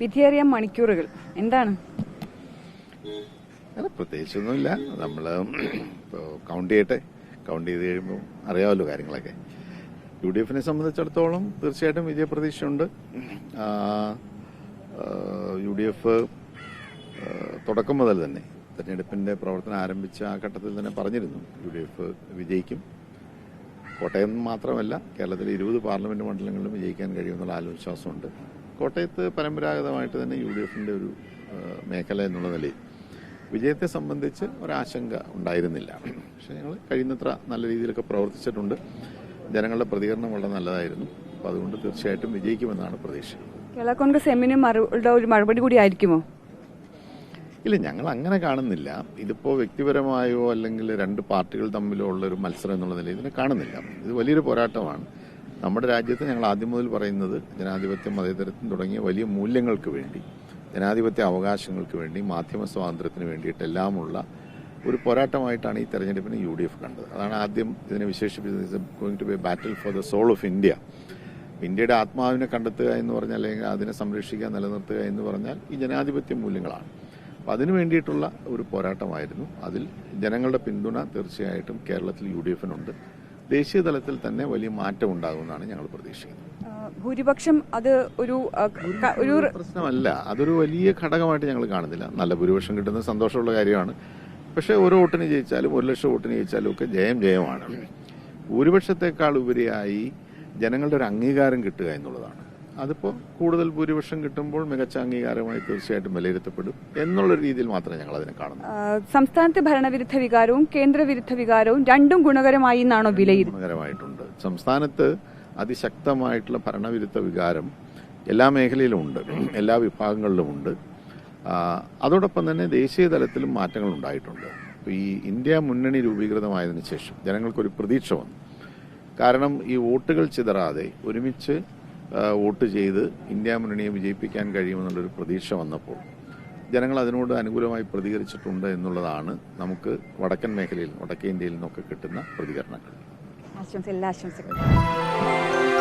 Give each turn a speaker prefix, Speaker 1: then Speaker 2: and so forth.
Speaker 1: വിധിയേറിയ മണിക്കൂറുകൾ. എന്താണ്?
Speaker 2: അല്ല പ്രത്യേകിച്ചൊന്നുമില്ല. നമ്മൾ കൗണ്ട് ചെയ്യട്ടെ. കൗണ്ട് ചെയ്ത് കഴിയുമ്പോൾ അറിയാമല്ലോ കാര്യങ്ങളൊക്കെ. യു ഡി എഫിനെ സംബന്ധിച്ചിടത്തോളം തീർച്ചയായിട്ടും വിജയപ്രതീക്ഷയുണ്ട് യു ഡി എഫ് തുടക്കം മുതൽ തന്നെ തെരഞ്ഞെടുപ്പിന്റെ പ്രവർത്തനം ആരംഭിച്ച ആ ഘട്ടത്തിൽ തന്നെ പറഞ്ഞിരുന്നു. യു ഡി എഫ് വിജയിക്കും. കോട്ടയം മാത്രമല്ല കേരളത്തിലെ ഇരുപത് പാർലമെന്റ് മണ്ഡലങ്ങളിലും വിജയിക്കാൻ കഴിയുമെന്നുള്ള ആത്മവിശ്വാസമുണ്ട്. കോട്ടയത്ത് പരമ്പരാഗതമായിട്ട് തന്നെ യു ഡി എഫിന്റെ ഒരു മേഖല എന്നുള്ള നിലയിൽ വിജയത്തെ സംബന്ധിച്ച് ഒരാശങ്ക ഉണ്ടായിരുന്നില്ല. പക്ഷെ ഞങ്ങൾ കഴിയുന്നത്ര നല്ല രീതിയിലൊക്കെ പ്രവർത്തിച്ചിട്ടുണ്ട്. ജനങ്ങളുടെ പ്രതികരണം വളരെ നല്ലതായിരുന്നു. അപ്പോൾ അതുകൊണ്ട് തീർച്ചയായിട്ടും വിജയിക്കുമെന്നാണ് പ്രതീക്ഷ.
Speaker 1: കേരള കോൺഗ്രസ് എമ്മിന് മറുപടി ഒരു മറുപടി കൂടി ആയിരിക്കുമോ?
Speaker 2: ഇല്ല ഞങ്ങൾ അങ്ങനെ കാണുന്നില്ല. ഇതിപ്പോ വ്യക്തിപരമായോ അല്ലെങ്കിൽ രണ്ട് പാർട്ടികൾ തമ്മിലോ ഉള്ള ഒരു മത്സരം എന്നുള്ള നിലയിൽ ഇതിനെ കാണുന്നില്ല. ഇത് വലിയൊരു പോരാട്ടമാണ്. നമ്മുടെ രാജ്യത്ത് ഞങ്ങൾ ആദ്യം മുതൽ പറയുന്നത് ജനാധിപത്യം മതേതരത്വം തുടങ്ങിയ വലിയ മൂല്യങ്ങൾക്ക് വേണ്ടി ജനാധിപത്യ അവകാശങ്ങൾക്ക് വേണ്ടി മാധ്യമ സ്വാതന്ത്ര്യത്തിന് വേണ്ടിയിട്ടെല്ലാമുള്ള ഒരു പോരാട്ടമായിട്ടാണ് ഈ തെരഞ്ഞെടുപ്പിനെ യു ഡി എഫ് കണ്ടത്. അതാണ് ആദ്യം ഇതിനെ വിശേഷിപ്പിച്ചത്. Going to be battle for the soul of India ഇന്ത്യയുടെ ആത്മാവിനെ കണ്ടെത്തുക എന്ന് പറഞ്ഞാൽ അല്ലെങ്കിൽ അതിനെ സംരക്ഷിക്കുക നിലനിർത്തുക എന്ന് പറഞ്ഞാൽ ഈ ജനാധിപത്യ മൂല്യങ്ങളാണ്. അപ്പം അതിനു വേണ്ടിയിട്ടുള്ള ഒരു പോരാട്ടമായിരുന്നു. അതിൽ ജനങ്ങളുടെ പിന്തുണ തീർച്ചയായിട്ടും കേരളത്തിൽ യു ഡി എഫിനുണ്ട്. ദേശീയ തലത്തിൽ തന്നെ വലിയ മാറ്റം ഉണ്ടാകുമെന്നാണ് ഞങ്ങൾ പ്രതീക്ഷിക്കുന്നത്.
Speaker 1: ഭൂരിപക്ഷം അത് ഒരു ഒരു
Speaker 2: പ്രശ്നമല്ല. അതൊരു വലിയ ഘടകമായിട്ട് ഞങ്ങൾ കാണുന്നില്ല. നല്ല ഭൂരിപക്ഷം കിട്ടുന്ന സന്തോഷമുള്ള കാര്യമാണ്. പക്ഷേ ഓരോ വോട്ടിന് ജയിച്ചാലും ഒരു ലക്ഷം വോട്ടിന് ജയിച്ചാലും ഒക്കെ ജയം ജയമാണ്. ഭൂരിപക്ഷത്തെക്കാൾ ഉപരിയായി ജനങ്ങളുടെ ഒരു അംഗീകാരം കിട്ടുക എന്നുള്ളതാണ്. അതിപ്പോൾ കൂടുതൽ ഭൂരിപക്ഷം കിട്ടുമ്പോൾ മികച്ച അംഗീകാരമായി തീർച്ചയായിട്ടും വിലയിരുത്തപ്പെടും എന്നുള്ള രീതിയിൽ മാത്രമേ ഞങ്ങൾ അതിനെ കാണുന്നു
Speaker 1: സംസ്ഥാനത്തെ ഭരണവിരുദ്ധ വികാരവും കേന്ദ്രവിരുദ്ധ വികാരവും രണ്ടും ഗുണകരമായി എന്നാണോ വിലയിരുത്തുന്നത്
Speaker 2: ഗുണകരമായിട്ടുണ്ട്. സംസ്ഥാനത്ത് അതിശക്തമായിട്ടുള്ള ഭരണവിരുദ്ധ വികാരം എല്ലാ മേഖലയിലുമുണ്ട്. എല്ലാ വിഭാഗങ്ങളിലും ഉണ്ട് അതോടൊപ്പം തന്നെ ദേശീയ തലത്തിലും മാറ്റങ്ങൾ ഉണ്ടായിട്ടുണ്ട്. ഈ ഇന്ത്യ മുന്നണി രൂപീകൃതമായതിനു ശേഷം ജനങ്ങൾക്കൊരു പ്രതീക്ഷ വന്നു. കാരണം ഈ വോട്ടുകൾ ചിതറാതെ ഒരുമിച്ച് വോട്ട് ചെയ്ത് ഇന്ത്യ മുന്നണിയെ വിജയിപ്പിക്കാൻ കഴിയുമെന്നുള്ളൊരു പ്രതീക്ഷ വന്നപ്പോൾ ജനങ്ങൾ അതിനോട് അനുകൂലമായി പ്രതികരിച്ചിട്ടുണ്ട് എന്നുള്ളതാണ് നമുക്ക് വടക്കൻ മേഖലയിൽ വടക്കേ ഇന്ത്യയിൽ നിന്നൊക്കെ കിട്ടുന്ന പ്രതികരണങ്ങൾ.
Speaker 1: ആശംസ എല്ലാ ആശംസകളും.